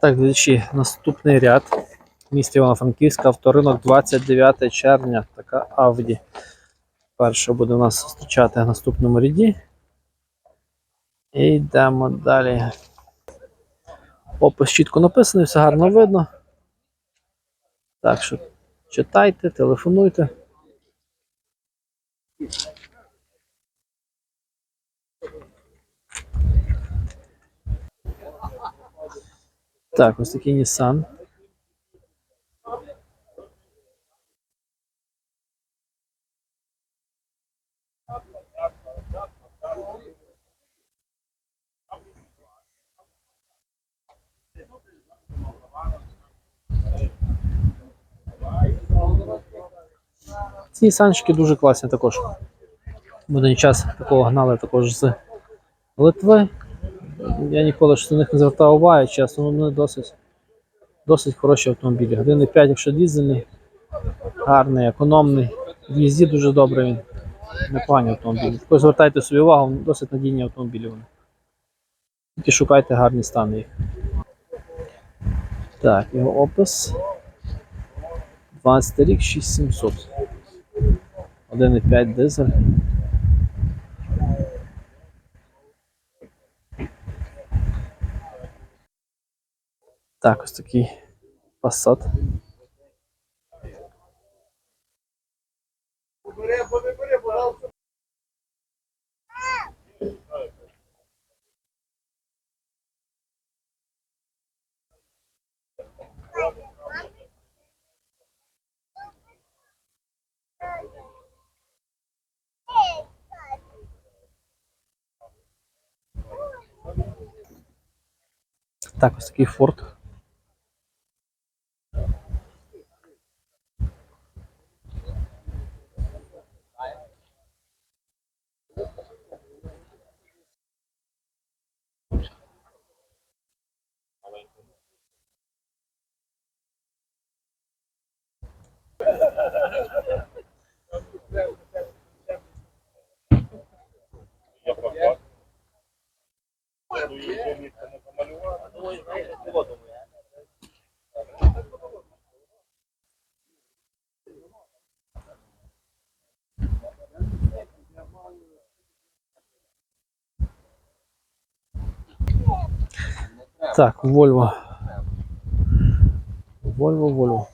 Так, глядачі, наступний ряд. Місто Івано-Франківська, авторинок 29 червня. Така Авді. Перша буде у нас зустрічати в наступному ряді. І йдемо далі. Опис чітко написаний, все гарно видно. Так що читайте, телефонуйте. Так, ось такий Nissan. Ці санчики дуже класні також. В час такого гнали також з Литви. Я ніколи ж на них не звертав уваги, чесно, вони досить, досить хороші автомобілі. 1,5, якщо дізельний, гарний, економний. В їзді дуже добре він. Непогані автомобілі. Також звертайте собі увагу, досить надійні автомобілі вони. Тільки шукайте гарні стани їх. Так, його опис. 12 рік 6700. 1,5 дизель. Так, ось такий Passat. Так, ось такий Ford. Так, Volvo. Volvo, Volvo.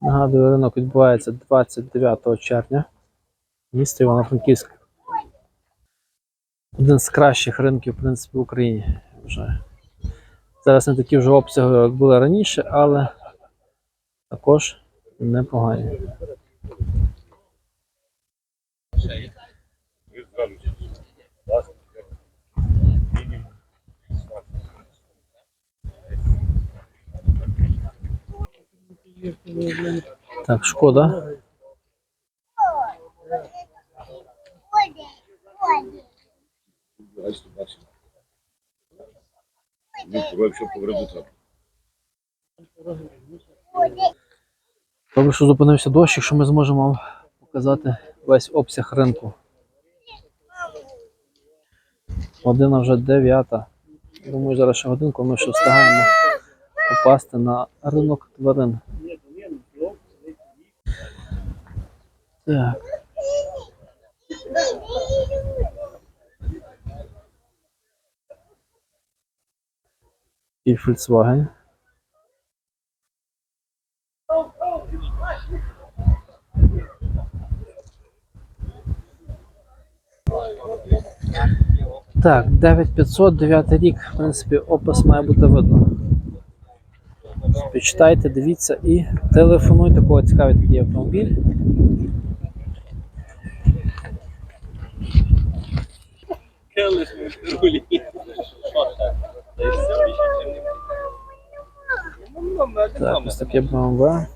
Нагадую, ринок відбувається 29 червня. Місто Івано-Франківськ. Один з кращих ринків, в принципі, в Україні. Вже. Зараз не такі вже обсяги, як були раніше, але також непогані. Так, шкода. Добре, що зупинився дощ, якщо ми зможемо вам показати весь обсяг ринку. Година вже дев'ята. Думаю, зараз ще годинку ми ще встигаємо попасти на ринок тварин. Так. І Volkswagen. Так, 9500, 9 рік, в принципі, опис має бути видно. Почитайте, дивіться і телефонуйте, кого цікавить такий автомобіль. Так, ось таке BMW.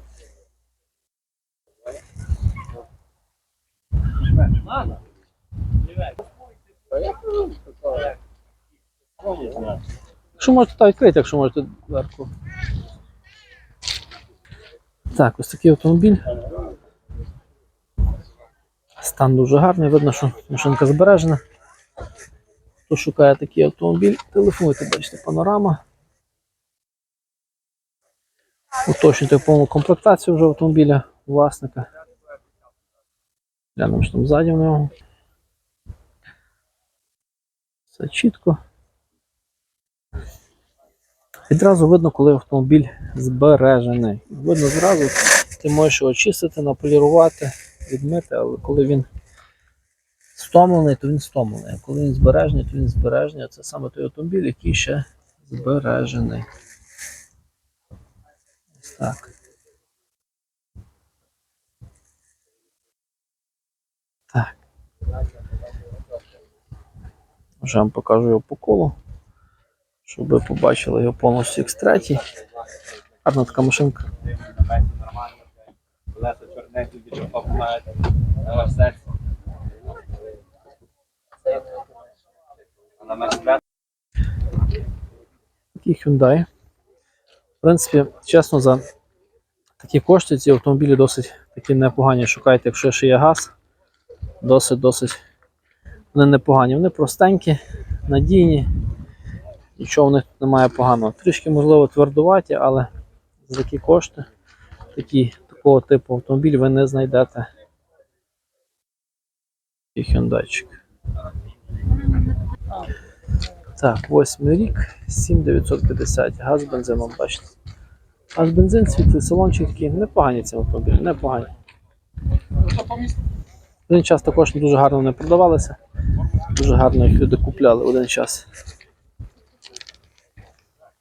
Якщо можете, то відкрити, якщо можете дверку. Так, ось такий автомобіль. Стан дуже гарний, видно, що машинка збережена. Хто шукає такий автомобіль, телефонуйте, бачите, панорама. Уточнюйте повну комплектацію вже автомобіля власника. Глянемо, що там ззаді в нього. Все чітко. Відразу видно, коли автомобіль збережений. Видно зразу, ти можеш його очистити, наполірувати, відмити, але коли він стомлений, то він стомлений. А коли він збережений, то він збережений. Це саме той автомобіль, який ще збережений. Ось так. Вже вам покажу його по колу, щоб ви побачили його повністю X3. Гарна така машинка. Більше попадають на ваш серце. А на мене Такий Hyundai. В принципі, чесно, за такі кошти ці автомобілі досить такі непогані. Шукайте, якщо ще є газ, досить-досить вони непогані. Вони простенькі, надійні, нічого в них немає поганого. Трішки, можливо, твердуваті, але за такі кошти такі, такого типу автомобіль ви не знайдете. І Hyundai. Так, восьмий рік, 7950, газ бензином, бачите. Газ бензин, світлий салончик такий, непогані ці автомобілі, непогані. Один час також дуже гарно не продавалися. Дуже гарно їх люди купляли один час.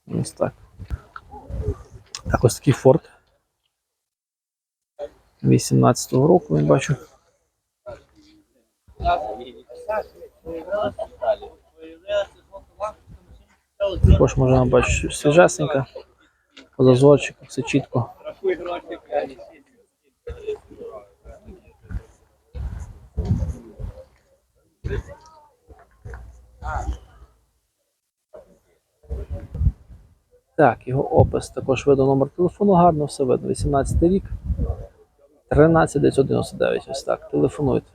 Ось так. Так, ось такий Ford. 18-го року, я бачу. Також можна бачити свіжесенька, по все чітко. Так, його опис також видно номер телефону, гарно, все видно. 18 рік. 13 999. Ось так. Телефонуйте.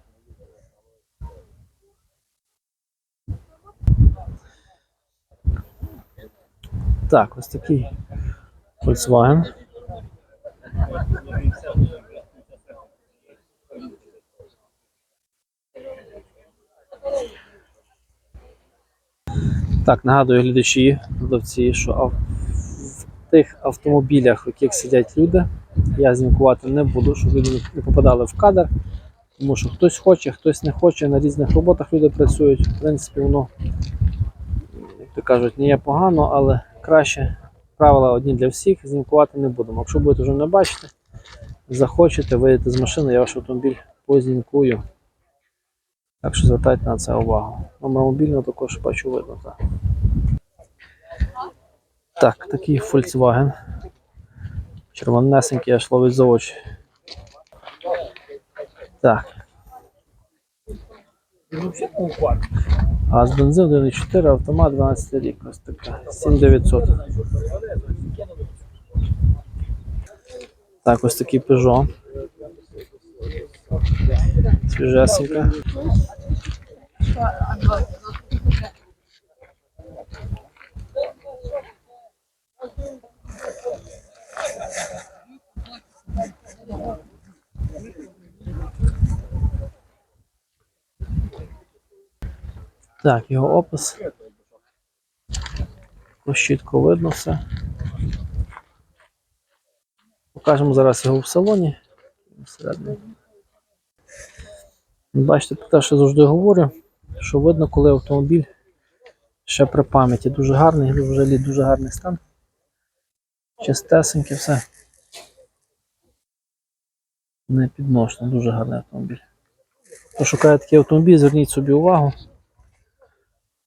Так, ось такий Volkswagen. Так, нагадую глядачі, продавці, що в тих автомобілях, в яких сидять люди, я знімкувати не буду, щоб люди не- попадали в кадр. Тому що хтось хоче, хтось не хоче, на різних роботах люди працюють. В принципі, воно, як то кажуть, не є погано, але краще правила одні для всіх, знімкувати не будемо. Якщо будете вже не бачити, захочете, вийдете з машини, я ваш автомобіль познімкую. Так що звертайте на це увагу. Номер мобільного також бачу видно. Так, так такий Volkswagen. Червонесенький, аж ловить за очі. Так. Газ бензин 1,4, автомат 12 рік. Ось така. 7900. Так, ось такий Peugeot. Свіжесенька. Так, його опис. Ось чітко видно все. Покажемо зараз його в салоні. Всередині. Бачите, про те, що я завжди говорю, що видно, коли автомобіль ще при пам'яті дуже гарний, взагалі дуже гарний стан. Чистесеньке все. Не підносно, дуже гарний автомобіль. Хто шукає такий автомобіль, зверніть собі увагу.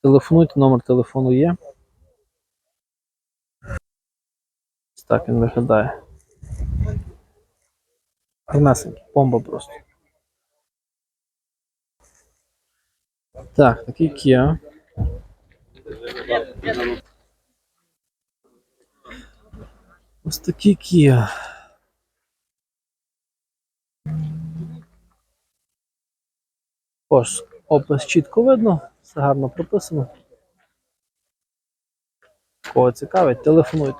Телефонуйте, номер телефону є. Так він виглядає. Гарнесенький, бомба просто. Так, такий Kia. Ось такий Kia. Ось, Опис чітко видно, все гарно прописано. Кого цікавить, телефонуйте.